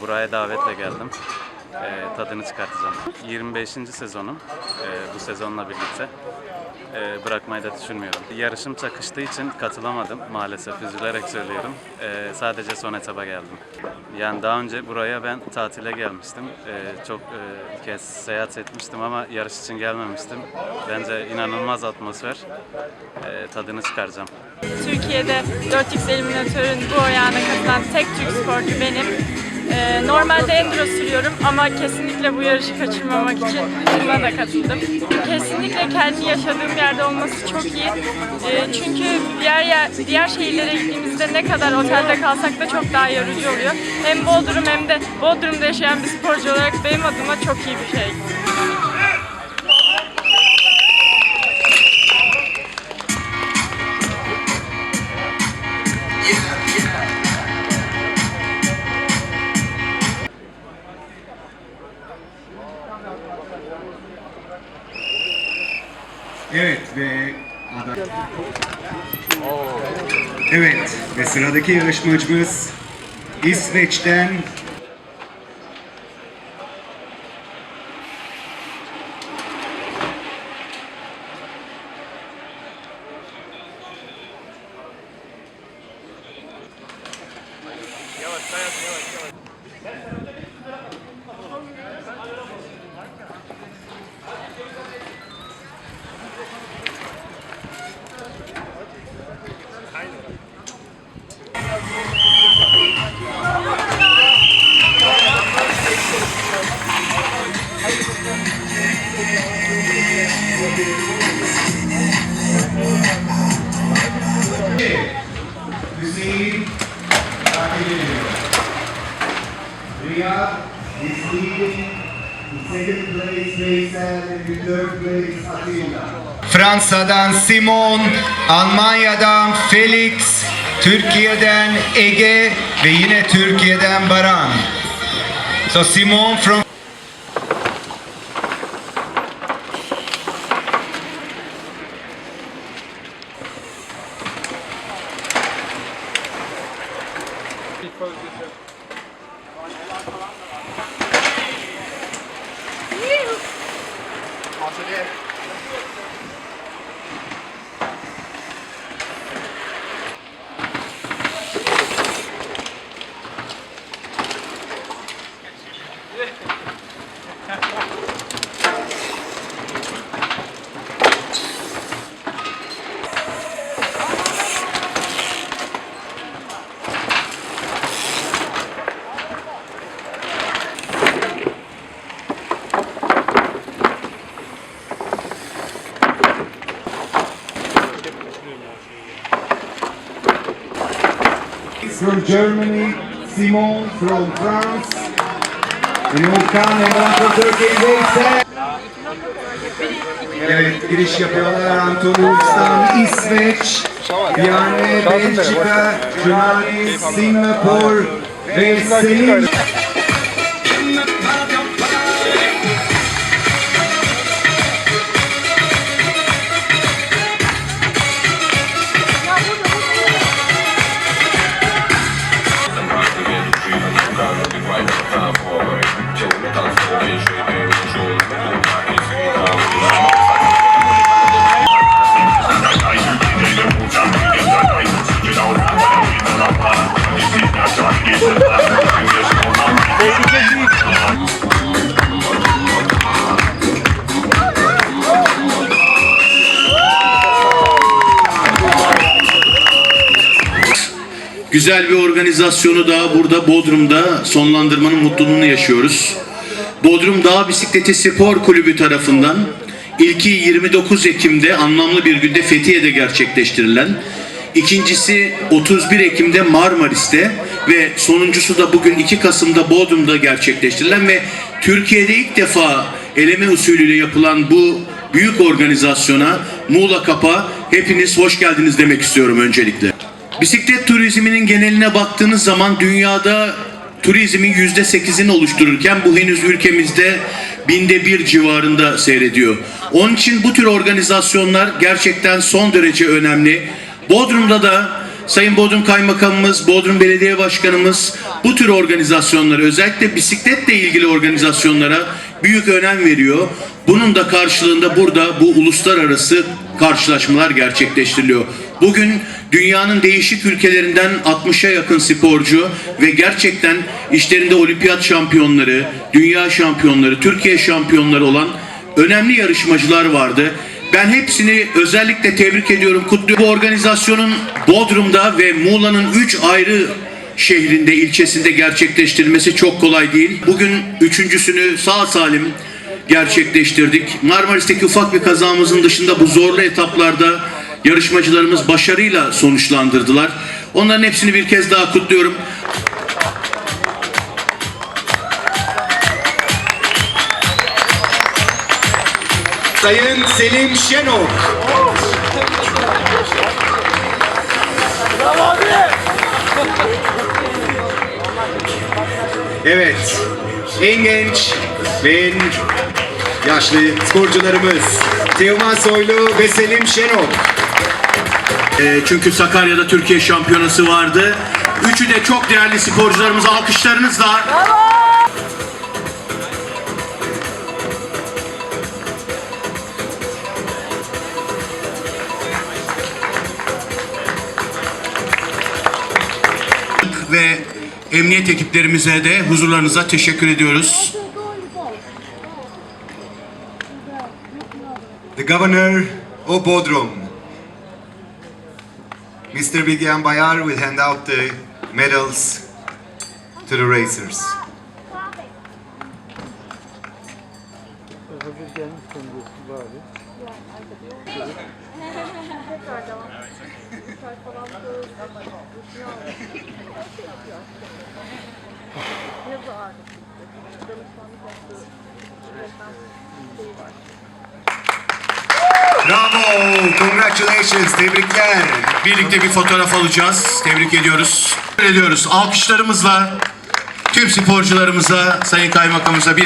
buraya davetle geldim. Ee, tadını çıkartacağım. 25. sezonum ee, bu sezonla birlikte. Ee, bırakmayı da düşünmüyorum. Yarışım çakıştığı için katılamadım maalesef üzülerek söylüyorum. Ee, sadece son etaba geldim. Yani daha önce buraya ben tatile gelmiştim. Ee, çok e, kez seyahat etmiştim ama yarış için gelmemiştim. Bence inanılmaz atmosfer. Ee, tadını çıkaracağım. Türkiye'de 4X Eliminatör'ün bu ayağına katılan tek Türk sporcu benim. Ee, normalde enduro sürüyorum ama kesinlikle bu yarışı kaçırmamak için buna da katıldım. Kesinlikle kendi yaşadığım yerde olması çok iyi. Ee, çünkü diğer yer, diğer şehirlere gittiğimizde ne kadar otelde kalsak da çok daha yorucu oluyor. Hem Bodrum hem de Bodrum'da yaşayan bir sporcu olarak benim adıma çok iyi bir şey. Evet ve sıradaki yarışmacımız İsveç'ten Fransa'dan Simon, Almanya'dan Felix, Türkiye'den Ege ve yine Türkiye'den Baran. So Simon from from Germany, Simon from France, from Turkey, Veysel. Evet, giriş yapıyorlar. Antonovs'tan İsveç, Viyanne, Belçika, Cunali, Singapur ve Selim. Güzel bir organizasyonu daha burada Bodrum'da sonlandırmanın mutluluğunu yaşıyoruz. Bodrum Dağ Bisikleti Spor Kulübü tarafından ilki 29 Ekim'de anlamlı bir günde Fethiye'de gerçekleştirilen, ikincisi 31 Ekim'de Marmaris'te ve sonuncusu da bugün 2 Kasım'da Bodrum'da gerçekleştirilen ve Türkiye'de ilk defa eleme usulüyle yapılan bu büyük organizasyona Muğla Kap'a hepiniz hoş geldiniz demek istiyorum öncelikle. Bisiklet turizminin geneline baktığınız zaman dünyada turizmin yüzde sekizini oluştururken bu henüz ülkemizde binde bir civarında seyrediyor. Onun için bu tür organizasyonlar gerçekten son derece önemli. Bodrum'da da Sayın Bodrum Kaymakamımız, Bodrum Belediye Başkanımız bu tür organizasyonlara özellikle bisikletle ilgili organizasyonlara büyük önem veriyor. Bunun da karşılığında burada bu uluslararası karşılaşmalar gerçekleştiriliyor. Bugün dünyanın değişik ülkelerinden 60'a yakın sporcu ve gerçekten işlerinde olimpiyat şampiyonları, dünya şampiyonları, Türkiye şampiyonları olan önemli yarışmacılar vardı. Ben hepsini özellikle tebrik ediyorum, kutluyorum. Bu organizasyonun Bodrum'da ve Muğla'nın 3 ayrı şehrinde, ilçesinde gerçekleştirilmesi çok kolay değil. Bugün üçüncüsünü sağ salim gerçekleştirdik. Marmaris'teki ufak bir kazamızın dışında bu zorlu etaplarda yarışmacılarımız başarıyla sonuçlandırdılar. Onların hepsini bir kez daha kutluyorum. Sayın Selim Şenok. Evet, en genç ve yaşlı sporcularımız Teoman Soylu ve Selim Şenok. Ee, çünkü Sakarya'da Türkiye şampiyonası vardı. Üçü de çok değerli sporcularımız alkışlarınızla. ve emniyet ekiplerimize de huzurlarınıza teşekkür ediyoruz. Governor of Bodrum, Mr. Bigyan Bayar will hand out the medals to the racers. Bravo! Congratulations! Tebrikler! Birlikte bir fotoğraf alacağız. Tebrik ediyoruz. Ediyoruz. Alkışlarımızla tüm sporcularımıza, Sayın Kaymakamımıza bir